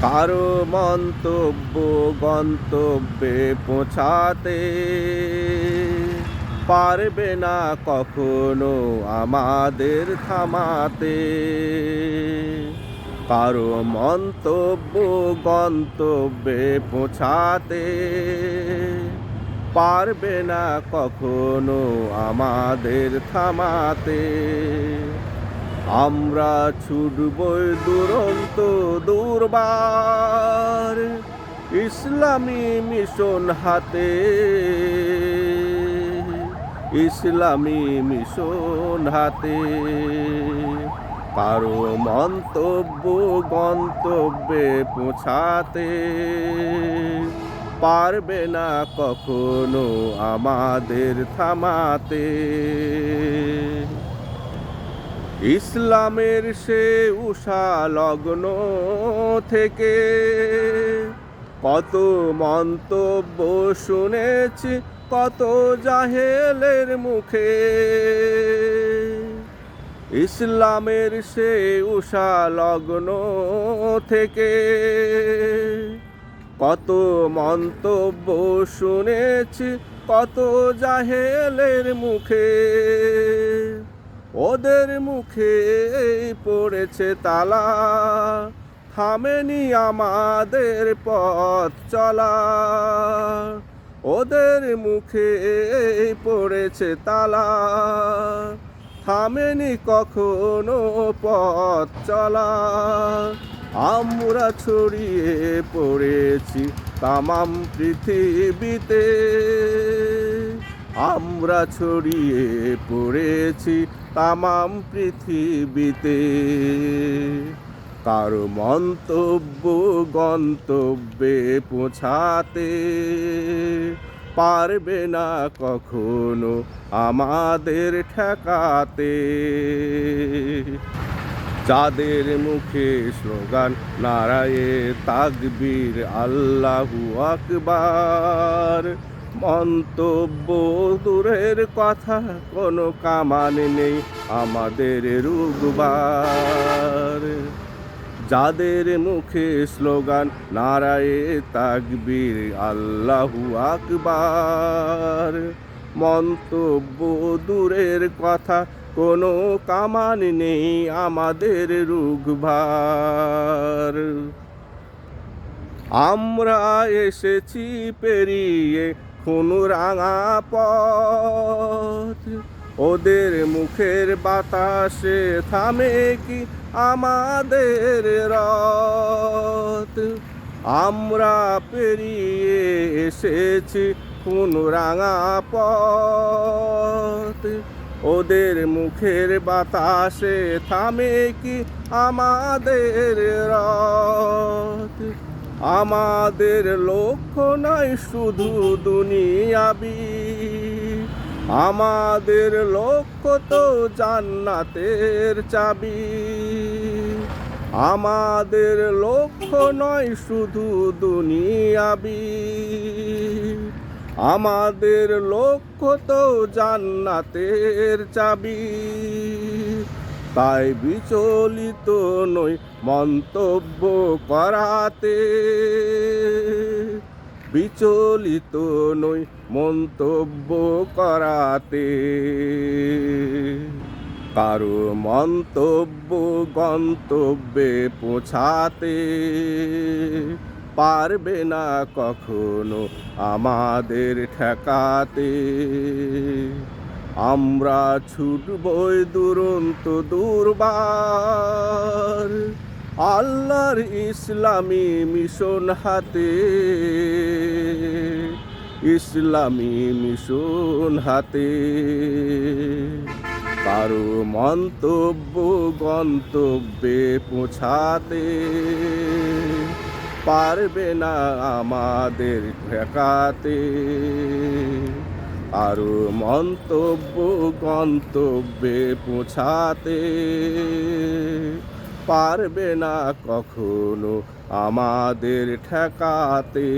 কারও মন্তব্য গন্তব্যে পৌঁছাতে পারবে না কখনো আমাদের থামাতে। কারও মন্তব্য গন্তব্যে পৌঁছাতে পারবে না কখনো আমাদের থামাতে। আমরা ছুটবই দুরন্ত দুর্বার ইসলামী মিশন হাতে। ইসলামী মিশন হাতে। কারও মন্তব্য, গন্তব্যে পৌঁছাতে পারবে না কখনো আমাদের থামাতে। ইসলামের সে উষা লগ্ন থেকে কত মন্তব্য শুনেছি, কত জাহেলের মুখে। ইসলামের সে উষা লগ্ন থেকে কত মন্তব্য শুনেছি, কত জাহেলের মুখে। ওদের মুখে পড়েছে তালা। থামেনি আমাদের পথ চলা। ওদের মুখে পড়েছে তালা। থামেনি কখনো পথ চলা। আমরা ছড়িয়ে পড়েছি তামাম পৃথিবীতে। আমরা ছড়িয়ে পড়েছি তামাম পৃথিবীতে। কারও মন্তব্য গন্তব্যে পৌঁছাতে পারবে না কখনো আমাদের ঠেকাতে। যাদের মুখে স্লোগান, নারায়ে তাকবীর, আল্লাহু আকবার। মন্তব্য দূরের কথা, কোনো কামান নেই আমাদের রুগবার যাদের মুখে স্লোগান, নারায়ে তাকবীর, আল্লাহু আকবার। মন্তব্য দূরের কথা, কোনো কামান নেই আমাদের রুগভার আমরা এসেছি পেরিয়ে খুনু রাঙা পথ। ওদের মুখের বাতাসে থামে কি আমাদের রথ? আমরা পেরিয়ে এসেছি খুনু রাঙা পথ। ওদের মুখের বাতাসে থামে কি আমাদের রথ? আমাদের লক্ষ্য নয় শুধু দুনিয়াবি আমাদের লক্ষ্য তো জান্নাতের চাবি। আমাদের লক্ষ্য নয় শুধু দুনিয়াবি আমাদের লক্ষ্য তো জান্নাতের চাবি। তাই বিচলিত নই মন্তব্য করাতে। বিচলিত নই মন্তব্য করাতে। কারও মন্তব্য গন্তব্যে পৌঁছাতে পারবে না কখনো আমাদের ঠেকাতে। আমরা ছুটবই দুরন্ত দুর্বার। আল্লাহর ইসলামী মিশন হাতে। ইসলামী মিশন হাতে। কারও মন্তব্য, গন্তব্যে পৌঁছাতে পারবে না আমাদের ঠেকাতে। আরও মন্তব্য গন্তব্যে পৌঁছাতে পারবে না কখনো আমাদের ঠেকাতে।